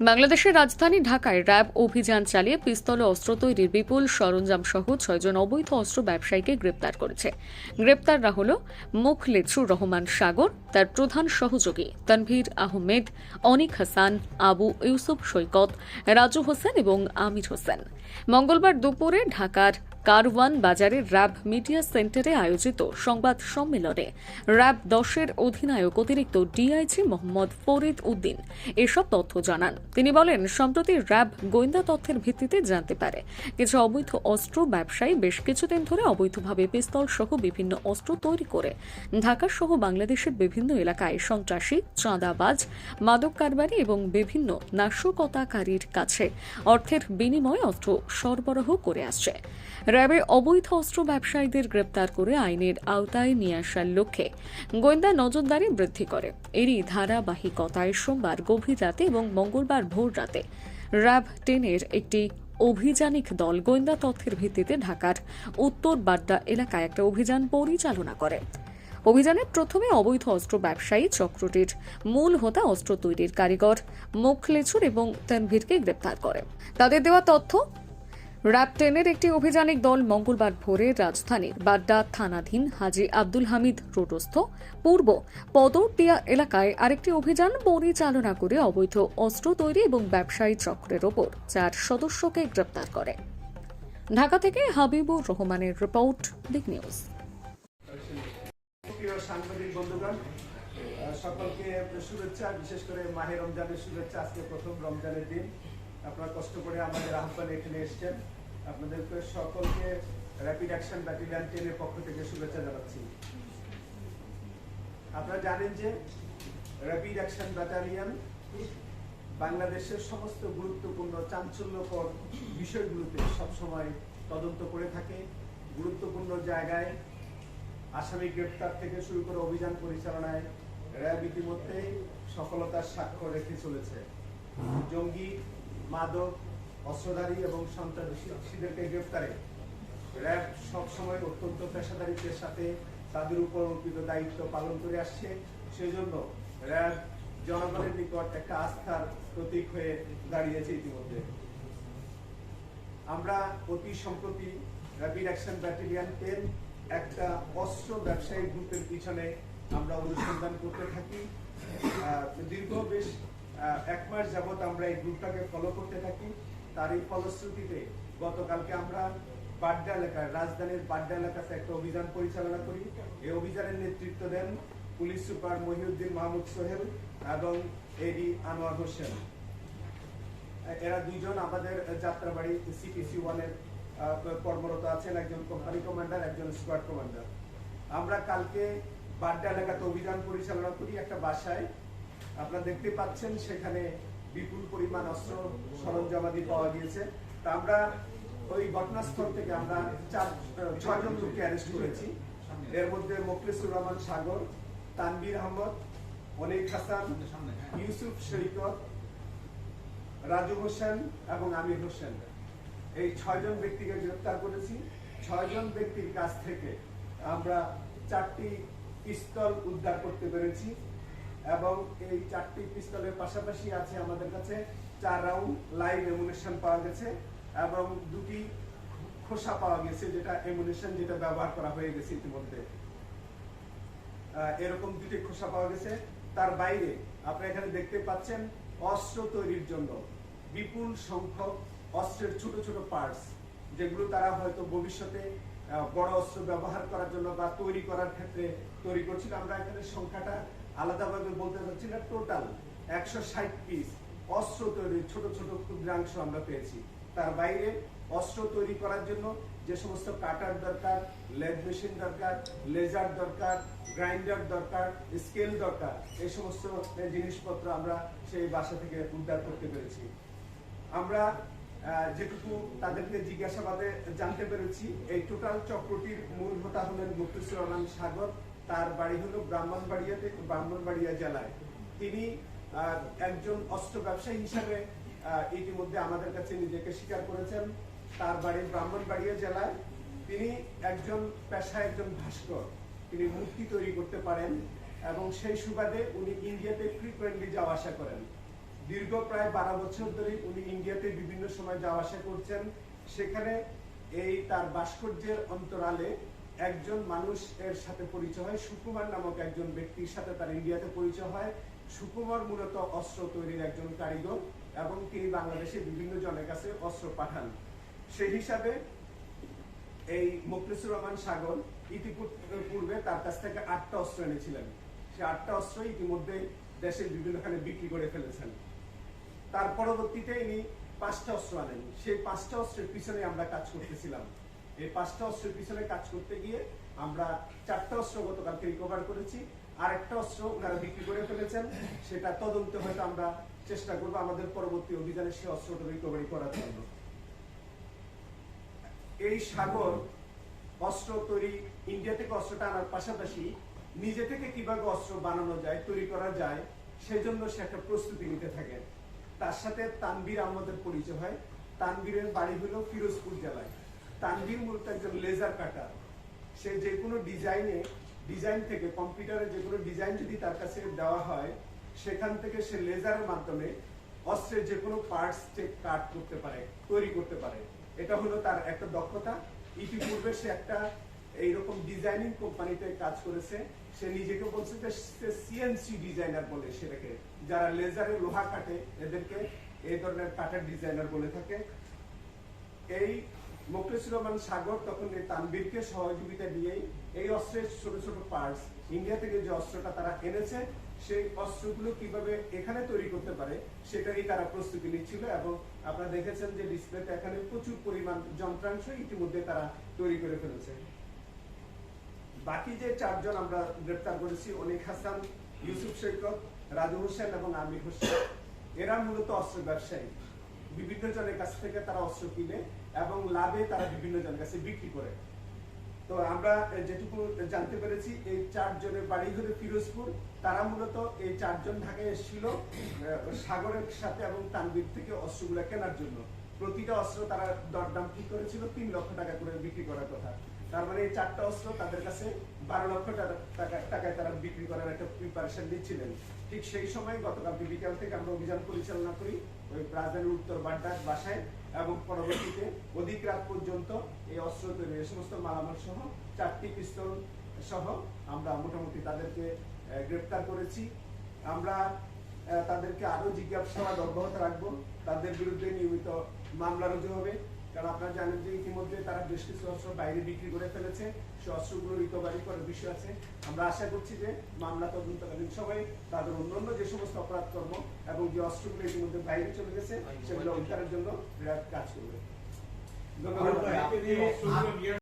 বাংলাদেশের রাজধানী ঢাকায় র্যাব অভিযান চালিয়ে পিস্তল ও অস্ত্র তৈরির বিপুল সরঞ্জাম সহ ছয়জন অবৈধ অস্ত্র ব্যবসায়ীকে গ্রেপ্তার করেছে। গ্রেপ্তাররা হল মুখলেছুর রহমান সাগর, তার প্রধান সহযোগী তানভীর আহমেদ, অনিক হাসান, আবু ইউসুফ সৈকত, রাজু হোসেন এবং আমির হোসেন। মঙ্গলবার দুপুরে ঢাকার কারওয়ান বাজারের র্যাব মিডিয়া সেন্টারে আয়োজিত সংবাদ সম্মেলনে র্যাব দশের অধিনায়ক অতিরিক্ত ডিআইজি মোহাম্মদ ফরিদ উদ্দিন এসব তথ্য জানান। তিনি বলেন, সম্প্রতি র্যাব গোয়েন্দা তথ্যের ভিত্তিতে জানতে পারে, কিছু অবৈধ অস্ত্র ব্যবসায়ী বেশ কিছুদিন ধরে অবৈধভাবে পিস্তল সহ বিভিন্ন অস্ত্র তৈরি করে ঢাকা সহ বাংলাদেশের বিভিন্ন এলাকায় সন্ত্রাসী, চাঁদাবাজ, মাদক কারবারি এবং বিভিন্ন নাশকতাকারীর কাছে অর্থের বিনিময়ে অস্ত্র সরবরাহ করে আসছে। র্যাবে অবৈধ অস্ত্র ব্যবসায়ীদের গ্রেপ্তার করে আইনের আওতায় নিয়ে আসার লক্ষ্যে গোয়েন্দা নজরদারি বৃদ্ধি করে। এরই ধারাবাহিকতায় সোমবার গভীর রাতে এবং মঙ্গলবার ভোর রাতে র্যাব টেনের একটি অভিযানিক দল গোয়েন্দা তথ্যের ভিত্তিতে ঢাকার উত্তর বাড্ডা এলাকায় একটা অভিযান পরিচালনা করে। অভিযানে প্রথমে অবৈধ অস্ত্র ব্যবসায়ী চক্রটির মূল হোতা অস্ত্র তৈরির কারিগর মুখলেছুর এবং তানভীরকে গ্রেপ্তার করে। তাদের দেওয়া তথ্য র্যাব টেনের একটি অভিযানিক দল মঙ্গলবার ভোরে রাজধানীর বাড্ডা থানাধীন হাজি আব্দুল হামিদ রোডস্থ, পূর্ব পদরটিয়া এলাকায় আরেকটি অভিযান পরিচালনা করে অবৈধ অস্ত্র তৈরি এবং ব্যবসায়ী চক্রের ওপর চার সদস্যকে গ্রেপ্তার করে। ঢাকা থেকে হাবিবুর রহমানের রিপোর্ট দিক নিউজ। সকলকে শুভেচ্ছা, বিশেষ করে রমজানের শুভেচ্ছা, আজকে প্রথম রমজানের দিন। আপনারা কষ্ট করে আমাদের আহ্বানে এখানে এসেছেন। আপনাদেরকে সকলকে র্যাপিড অ্যাকশন টেনের পক্ষ থেকে শুভেচ্ছা জানাচ্ছি। আপনারা জানেন যে র্যাপিড অ্যাকশন ব্যাটালিয়ান বাংলাদেশের সমস্ত গুরুত্বপূর্ণ চাঞ্চল্যকর বিষয়গুলোতে সবসময় তদন্ত করে থাকে। গুরুত্বপূর্ণ জায়গায় আসামি গ্রেপ্তার থেকে শুরু করে অভিযান পরিচালনায় র্যাব ইতিমধ্যেই সফলতার স্বাক্ষর রেখে চলেছে। জঙ্গি, মাদক অস্ত্রধারী এবং সন্ত্রাসীদেরকে গ্রেপ্তারে। র্যাব সবসময় অত্যন্ত পেশাদারিত্বের সাথে তাদের উপর অর্পিত দায়িত্ব পালন করে আসছে। সেজন্য র্যাব জনগণের নিকট একটা আস্থার প্রতীক হয়ে দাঁড়িয়েছে ইতিমধ্যে। আমরা অতি সম্প্রতি র্যাপিড অ্যাকশন ব্যাটালিয়ান টেন একটা অস্ত্র ব্যবসায়ী গ্রুপের পিছনে আমরা অনুসন্ধান করতে থাকি। দীর্ঘ বেশ এক মাস যাবত আমরা এই গ্রুপটাকে ফলো করতে থাকি। তার এই ফলশ্রুতিতে গতকালকে আমরা বাড্ডা এলাকায় রাজধানীর বাড্ডা এলাকাতে একটা অভিযান পরিচালনা করি। এই অভিযানের নেতৃত্ব দেন পুলিশ সুপার মহিউদ্দিন মাহমুদ সোহেল এবং এডি আনোয়ার হোসেন। এরা দুইজন আমাদের যাত্রাবাড়ি সিপিসি ওয়ানের কর্মরত আছেন, একজন কোম্পানি কমান্ডার একজন স্কোয়াড কমান্ডার আমরা কালকে বাড্ডা এলাকাতে অভিযান পরিচালনা করি একটা বাসায়। আপনারা দেখতে পাচ্ছেন সেখানে বিপুল পরিমাণ অস্ত্র সরঞ্জামাদি পাওয়া গিয়েছে। তা আমরা ওই ঘটনাস্থল থেকে আমরা চার ছয়জন লোককে অ্যারেস্ট করেছি। এর মধ্যে মোখলেসুর রহমান সাগর তানবীর আহমদ অনিক হাসান, ইউসুফ সৈকত রাজু হোসেন এবং আমির হোসেন। এই ছয়জন ব্যক্তিকে গ্রেপ্তার করেছি। ছয়জন ব্যক্তির কাছ থেকে আমরা চারটি পিস্তল উদ্ধার করতে পেরেছি। এবং এই চারটি পিস্তলের পাশাপাশি আছে আমাদের কাছে চার রাউন্ড লাইভ এমুনেশন পাওয়া গেছে এবং দুটি খোসা পাওয়া গেছে যেটা এমুনেশন যেটা ব্যবহার করা হয়ে গেছে ইতিমধ্যে। এরকম দুটি খোসা পাওয়া গেছে। তার বাইরে আপনারা এখানে দেখতে পাচ্ছেন অস্ত্র তৈরির জন্য বিপুল সংখ্যক অস্ত্রের ছোট ছোট পার্টস যেগুলো তারা হয়তো ভবিষ্যতে বড় অস্ত্র ব্যবহার করার জন্য বা তৈরি করার ক্ষেত্রে তৈরি করছিল। আমরা এখানে সংখ্যাটা আলাদাভাবে বলতে চাচ্ছি না টোটাল একশো ষাট পিস অস্ত্র তৈরির ছোট ছোট ক্ষুদ্রাংশ আমরা পেয়েছি। তার বাইরে অস্ত্র তৈরি করার জন্য যে সমস্ত কাটার দরকার লেদ মেশিন দরকার, লেজার দরকার, গ্রাইন্ডার দরকার, স্কেল দরকার, এই সমস্ত জিনিসপত্র আমরা সেই বাসা থেকে উদ্ধার করতে পেরেছি। আমরা যেটুকু তাদেরকে জিজ্ঞাসাবাদে জানতে পেরেছি, এই টোটাল চক্রটির মূল হোতা হলেন মুক্তিসুর রহমান সাগর। তার বাড়ি হলো ব্রাহ্মণবাড়িয়াতে, ব্রাহ্মণবাড়িয়া জেলায়। তিনি একজন অস্ত্র ব্যবসায়ী হিসাবে ইতিমধ্যে আমাদের কাছে নিজেকে স্বীকার করেছেন। তার বাড়ি ব্রাহ্মণবাড়িয়া জেলায়। তিনি একজন পেশায় একজন ভাস্কর। তিনি মূর্তি তৈরি করতে পারেন এবং সেই সুবাদে উনি ইন্ডিয়াতে ফ্রিকুয়েন্টলি যাওয়া আসা করেন। দীর্ঘ প্রায় বারো বছর ধরে উনি ইন্ডিয়াতে বিভিন্ন সময় যাওয়া আসা করছেন। সেখানে এই তার ভাস্কর্যের অন্তরালে একজন মানুষ এর সাথে পরিচয় হয়। সুকুমার নামক একজন ব্যক্তির সাথে তার ইন্ডিয়াতে পরিচয় হয়। সুকুমার মূলত অস্ত্র তৈরির একজন কারিগর এবং তিনি বাংলাদেশে বিভিন্ন জনের কাছে অস্ত্র পাঠান। সেই হিসাবে এই মুখলিসুর রহমান সাগর ইতিপূর্বে তার কাছ থেকে আটটা অস্ত্র এনেছিলেন। সে আটটা অস্ত্র ইতিমধ্যে দেশের বিভিন্নখানে বিক্রি করে ফেলেছেন। তার পরবর্তীতে ইনি পাঁচটা অস্ত্র আনেন। সেই পাঁচটা অস্ত্রের পিছনে আমরা কাজ করতেছিলাম। এই পাঁচটা অস্ত্রের পিছনে কাজ করতে গিয়ে আমরা চারটা অস্ত্র গতকালকে রিকভার করেছি। আর একটা অস্ত্র ওনারা বিক্রি করে ফেলেছেন। সেটা তদন্তে হয়তো আমরা চেষ্টা করব আমাদের পরবর্তী অভিযানে সেই অস্ত্রটা রিকভারি করার জন্য। এই সাগর অস্ত্র তৈরি ইন্ডিয়া থেকে অস্ত্রটা আনার পাশাপাশি নিজে থেকে কীভাবে অস্ত্র বানানো যায়, তৈরি করা যায়, সেজন্য সে একটা প্রস্তুতি নিতে থাকে তার সাথে তানবীর আমাদের পরিচয় হয়। তানবীরের বাড়ি হলো ফিরোজপুর জেলায়। তানবীর মূলত একজন লেজার কাটার সে যে কোনো ডিজাইনে ডিজাইন থেকে কম্পিউটারে যে কোনো ডিজাইন যদি তার কাছে দেওয়া হয়, সেখান থেকে সে লেজারের মাধ্যমে অস্ত্রের যে কোনো পার্টস কাট করতে পারে, তৈরি করতে পারে। এটা হলো তার একটা দক্ষতা। ইতিপূর্বে সে একটা এইরকম ডিজাইনিং কোম্পানিতে কাজ করেছে। সে নিজেকে বলছে যে সে সিএনসি ডিজাইনার বলে সেটাকে। যারা লেজারে লোহা কাটে, এদেরকে এই ধরনের কাটার ডিজাইনার বলে থাকে। এই মুখলেসুর রহমান সাগর, তখন তানবীরকে সহযোগিতা এই অস্ত্রের ছোট ছোট পার্টস ইন্ডিয়া থেকে যে অস্ত্রটা তারা এনেছে, সেই অস্ত্রগুলো কীভাবে এখানে তৈরি করতে পারে তারা প্রস্তুতি নিচ্ছিল এবং আপনারা দেখেছেন যে ডিসপ্লেতে এখানে প্রচুর পরিমাণ যন্ত্রাংশ ইতিমধ্যে তারা তৈরি করে ফেলেছে। বাকি যে চারজন আমরা গ্রেপ্তার করেছি, অনিক হাসান, ইউসুফ সৈকত রাজু হোসেন এবং আমির হোসেন, এরা মূলত অস্ত্র ব্যবসায়ী। বিভিন্ন জনের কাছ থেকে তারা অস্ত্র কিনে এবং লাভে তারা বিভিন্ন জনের কাছে বিক্রি করে। তো আমরা যেটুকু জানতে পেরেছি, এই চারজনের বাড়ি হলো ফিরোজপুর। তারা মূলত এই চারজন ঢাকায় এসেছিল সাগরের সাথে এবং তানবীর থেকে অস্ত্রগুলো কেনার জন্য। প্রতিটা অস্ত্র তারা দরদাম ঠিক করেছিল? তিন লক্ষ টাকা করে বিক্রি করার কথা। তার মানে এই চারটা অস্ত্র তাদের কাছে বারো লক্ষ টাকা- টাকা- টাকায় তারা বিক্রি করার একটা প্রিপারেশন দিচ্ছিলেন ঠিক সেই সময় গতকাল বিকাল থেকে আমরা অভিযান পরিচালনা করি। ওই রাজধানীর উত্তর বাড্ডার বাসায় এবং পরবর্তীতে অধিক রাত পর্যন্ত এই অস্ত্র তৈরি সমস্ত মালামাল সহ, চারটি পিস্তল সহ আমরা মোটামুটি তাদেরকে গ্রেপ্তার করেছি। আমরা তাদেরকে আরও জিজ্ঞাসাবাদ অব্যাহত রাখব। তাদের বিরুদ্ধে নিয়মিত মামলা রুজু হবে। কারণ আপনারা জানেন যে ইতিমধ্যে তারা বেশ কিছু অস্ত্র বাইরে বিক্রি করে ফেলেছে। সে অস্ত্রগুলো রিকভারি করার বিষয় আছে। আমরা আশা করছি যে মামলা তদন্তকালীন সবাই তাদের অন্যান্য যে সমস্ত অপরাধ কর্ম এবং যে অস্ত্রগুলো ইতিমধ্যে বাইরে চলে গেছে সেগুলো উদ্ধারের জন্য বিরাট কাজ করবে। ধন্যবাদ।